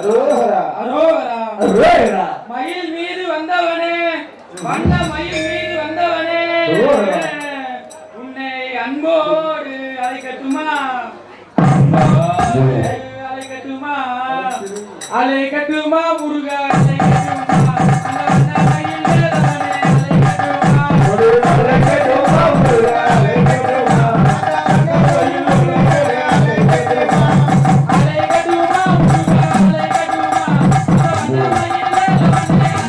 அரோகரா அரோகரா அரோகரா மயில் மீது வந்தவனே வந்த மயில் மீது வந்தவனே உன்னை அன்போடு அழைக்கட்டுமா அழைக்கட்டுமா அழைக்கட்டுமா முருகா அழைக்கட்டுமா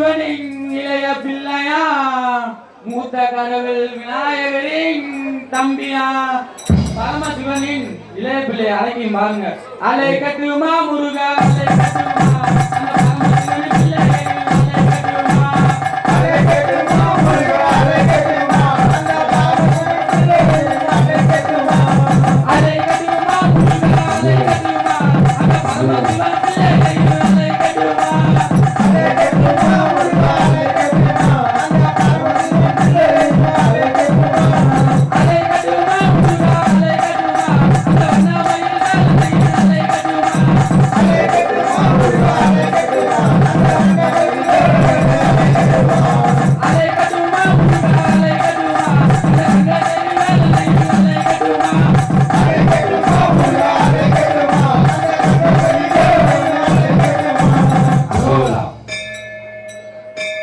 சிவனின் இளைய பிள்ளையா? மூத்த கடவுள் விநாயகரின் தம்பியா? பரமசிவனின் இளைய பிள்ளையா அடங்கி பாருங்க. அலை கட்டுமா முருகா